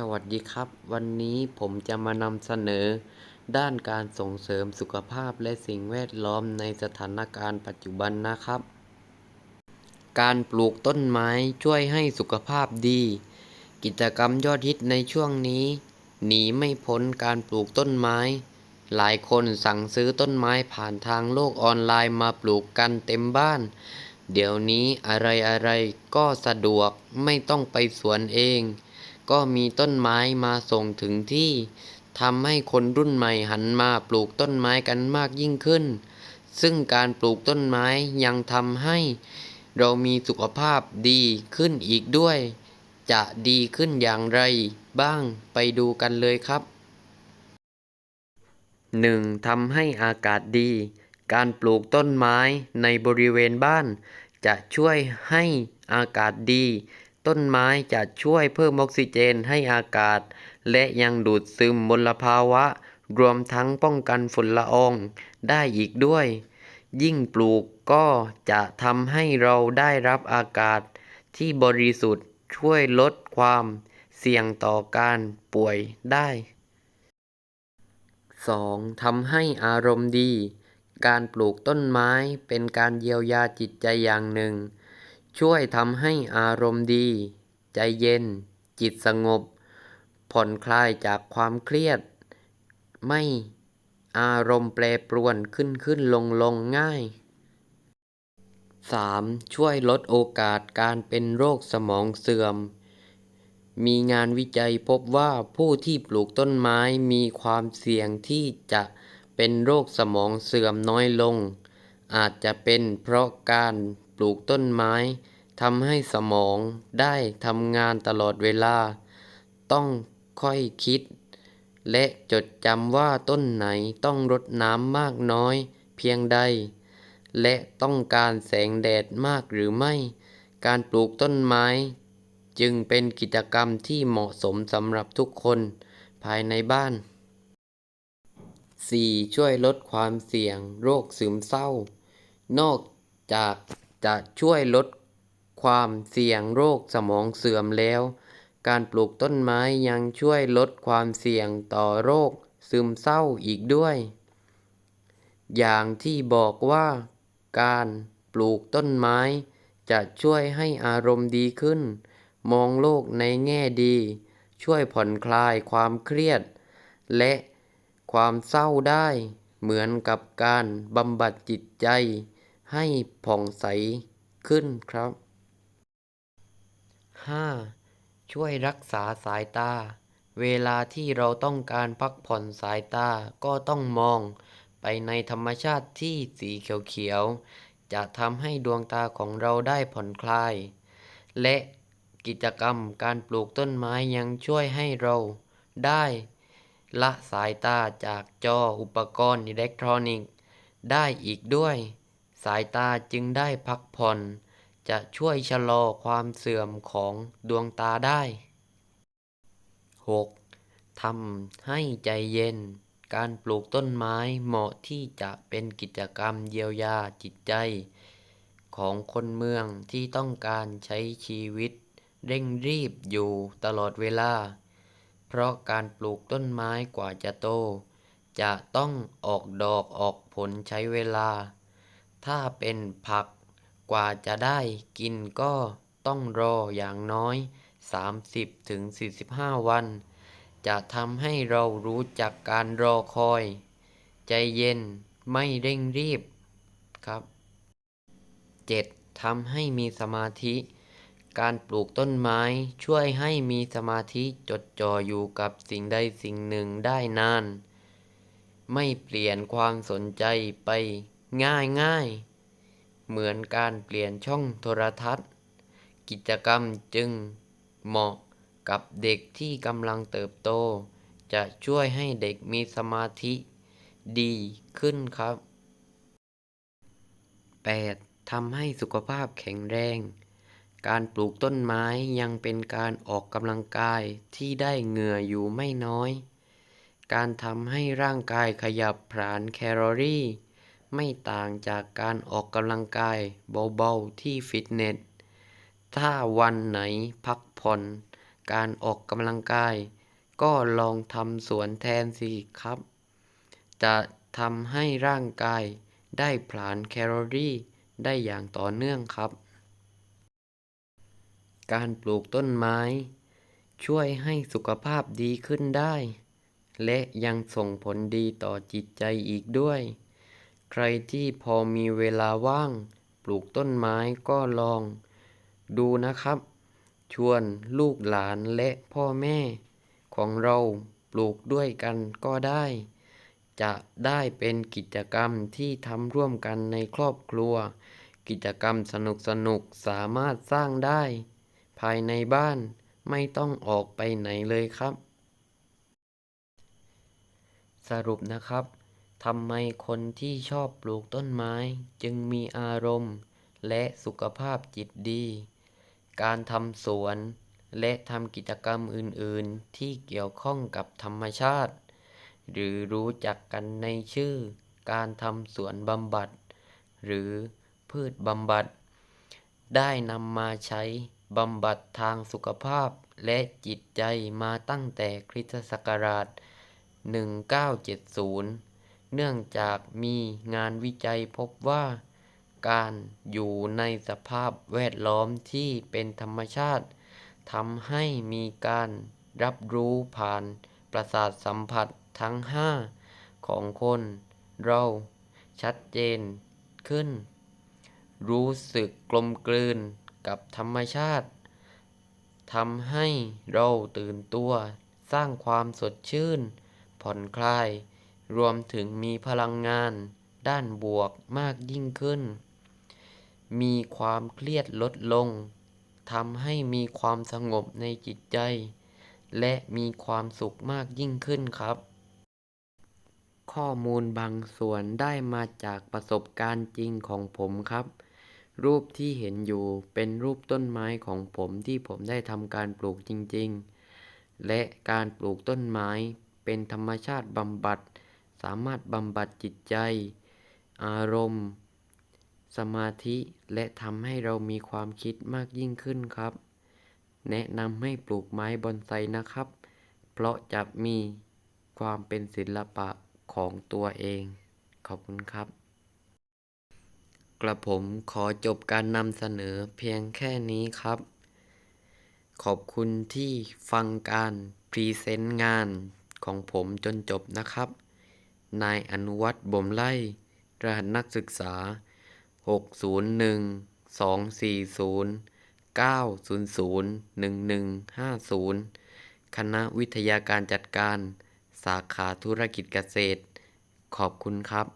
สวัสดีครับ วันนี้ผมจะมานำเสนอ ด้านการส่งเสริมสุขภาพและสิ่งแวดล้อมในสถานการณ์ปัจจุบันนะครับ การปลูกต้นไม้ช่วยให้สุขภาพดี กิจกรรมยอดฮิตในช่วงนี้ หนีไม่พ้นการปลูกต้นไม้ หลายคนสั่งซื้อต้นไม้ผ่านทางโลกออนไลน์มาปลูกกันเต็มบ้าน เดี๋ยวนี้อะไรอะไรก็สะดวกไม่ต้องไปสวนเอง ก็มีต้นไม้มาส่งถึงที่ทำให้คนรุ่นใหม่หันมาปลูกต้นไม้กันมากยิ่งขึ้น ซึ่งการปลูกต้นไม้ยังทำให้ เรามีสุขภาพดีขึ้นอีกด้วย จะดีขึ้นอย่างไรบ้างไปดูกันเลยครับ 1. ทำให้อากาศดี การปลูกต้นไม้ในบริเวณบ้าน จะช่วยให้อากาศดี ต้นไม้จะช่วยเพิ่มออกซิเจนให้อากาศ และยังดูดซึมมลภาวะ รวมทั้งป้องกันฝุ่นละอองได้อีกด้วย ยิ่งปลูกก็จะทำให้เราได้รับอากาศ ที่บริสุทธิ์ช่วยลดความเสี่ยงต่อการป่วยได้ 2. ทำให้อารมณ์ดี การปลูกต้นไม้เป็นการเยียวยาจิตใจอย่างหนึ่ง ช่วยทำให้อารมณ์ดี ใจเย็น จิตสงบ ผ่อนคลายจากความเครียด ไม่อารมณ์แปรปรวนขึ้นขึ้นลงลงง่าย 3. ช่วยลดโอกาสการเป็นโรคสมองเสื่อม มีงานวิจัยพบว่าผู้ที่ปลูกต้นไม้มีความเสี่ยงที่จะเป็นโรคสมองเสื่อมน้อยลง อาจจะเป็นเพราะการ ปลูกต้นไม้ทำให้สมองได้ทำงานตลอดเวลา ต้องค่อยคิด และจดจำว่าต้นไหนต้องรดน้ำมากน้อยเพียงใด และต้องการแสงแดดมากหรือไม่ การปลูกต้นไม้ จึงเป็นกิจกรรมที่เหมาะสมสำหรับทุกคนภายในบ้าน 4. ช่วยลดความเสี่ยงโรคซึมเศร้า นอกจาก จะช่วยลดความเสี่ยงโรคสมองเสื่อมแล้ว การปลูกต้นไม้ยังช่วยลดความเสี่ยงต่อโรค ซึมเศร้าอีกด้วย อย่างที่บอกว่า การปลูกต้นไม้ จะช่วยให้อารมณ์ดีขึ้น มองโลกในแง่ดี ช่วยผ่อนคลายความเครียด และความเศร้าได้ เหมือนกับการบำบัดจิตใจ ให้ผ่องใสขึ้นครับ 5. ช่วยรักษาสายตา เวลาที่เราต้องการพักผ่อนสายตาก็ต้องมองไปในธรรมชาติที่สีเขียวๆ จะทำให้ดวงตาของเราได้ผ่อนคลาย และกิจกรรมการปลูกต้นไม้ยังช่วยให้เราได้ละสายตาจากจออุปกรณ์อิเล็กทรอนิกส์ได้อีกด้วย สายตาจึงได้พักผ่อน จะช่วยชะลอความเสื่อมของดวงตาได้ 6. ทำให้ใจเย็น การปลูกต้นไม้เหมาะที่จะเป็นกิจกรรมเยียวยาจิตใจ ของคนเมืองที่ต้องการใช้ชีวิต เร่งรีบอยู่ตลอดเวลา เพราะการปลูกต้นไม้กว่าจะโต จะต้องออกดอกออกผลใช้เวลา ถ้าเป็นผักกว่าจะได้กินก็ต้องรออย่างน้อย 30-45 วัน จะทำให้เรารู้จักการรอคอย ใจเย็นไม่เร่งรีบครับ 7. ทำให้มีสมาธิ การปลูกต้นไม้ช่วยให้มีสมาธิจดจ่ออยู่กับสิ่งใดสิ่งหนึ่งได้นาน ไม่เปลี่ยนความสนใจไป ง่ายง่าย เหมือนการเปลี่ยนช่องโทรทัศน์ กิจกรรมจึงเหมาะกับเด็กที่กำลังเติบโต จะช่วยให้เด็กมีสมาธิดีขึ้นครับ 8. ทำให้สุขภาพแข็งแรง การปลูกต้นไม้ยังเป็นการออกกำลังกายที่ได้เหงื่ออยู่ไม่น้อย การทำให้ร่างกายขยับผลาญแคลอรี่ ไม่ต่างจากการออกกำลังกายเบาๆที่ฟิตเนส ถ้าวันไหนพักผ่อน การออกกำลังกาย ก็ลองทำสวนแทนสิครับ จะทำให้ร่างกายได้ผลาญแคลอรี่ได้อย่างต่อเนื่องครับ การปลูกต้นไม้ ช่วยให้สุขภาพดีขึ้นได้ และยังส่งผลดีต่อจิตใจอีกด้วย ใครที่พอมีเวลาว่าง ปลูกต้นไม้ก็ลอง ดูนะครับ ชวนลูกหลานและพ่อแม่ ของเราปลูกด้วยกันก็ได้ จะได้เป็นกิจกรรมที่ทำร่วมกันในครอบครัว กิจกรรมสนุกสนุกสามารถสร้างได้ ภายในบ้านไม่ต้องออกไปไหนเลยครับ สรุปนะครับ ทำไมคนที่ชอบปลูกต้นไม้จึงมีอารมณ์และสุขภาพจิตดี การทำสวนและทำกิจกรรมอื่น ๆ ที่เกี่ยวข้องกับธรรมชาติ หรือรู้จักกันในชื่อ การทำสวนบำบัด หรือพืชบำบัด ได้นำมาใช้บำบัดทางสุขภาพและจิตใจมาตั้งแต่คริสตศักราช 1970 เนื่องจากมีงานวิจัยพบว่า การอยู่ในสภาพแวดล้อมที่เป็นธรรมชาติทำให้มีการรับรู้ผ่านประสาทสัมผัสทั้ง 5 ของคน เราชัดเจนขึ้น รู้สึกกลมกลืนกับธรรมชาติทำให้เราตื่นตัว สร้างความสดชื่น ผ่อนคลาย รวมถึงมีพลังงานด้านบวกมากยิ่งขึ้น มีความเครียดลดลง ทำให้มีความสงบในจิตใจ และมีความสุขมากยิ่งขึ้นครับ ข้อมูลบางส่วนได้มาจากประสบการณ์จริงของผมครับ รูปที่เห็นอยู่เป็นรูปต้นไม้ของผมที่ผมได้ทำการปลูกจริง ๆ และการปลูกต้นไม้เป็นธรรมชาติบำบัด สามารถบำบัดจิตใจ อารมณ์ สมาธิและทำให้เรามีความคิดมากยิ่งขึ้นครับ แนะนำให้ปลูกไม้บอนไซนะครับ เพราะจะมีความเป็นศิลปะของตัวเอง ขอบคุณครับ กระผมขอจบการนำเสนอเพียงแค่นี้ครับ ขอบคุณที่ฟังการพรีเซนต์งานของผมจนจบนะครับ นายอนุวัตรบ่มไล่รหัสนักศึกษา 601 240 900 1150 คณะวิทยาการจัดการ สาขาธุรกิจเกษตร ขอบคุณครับ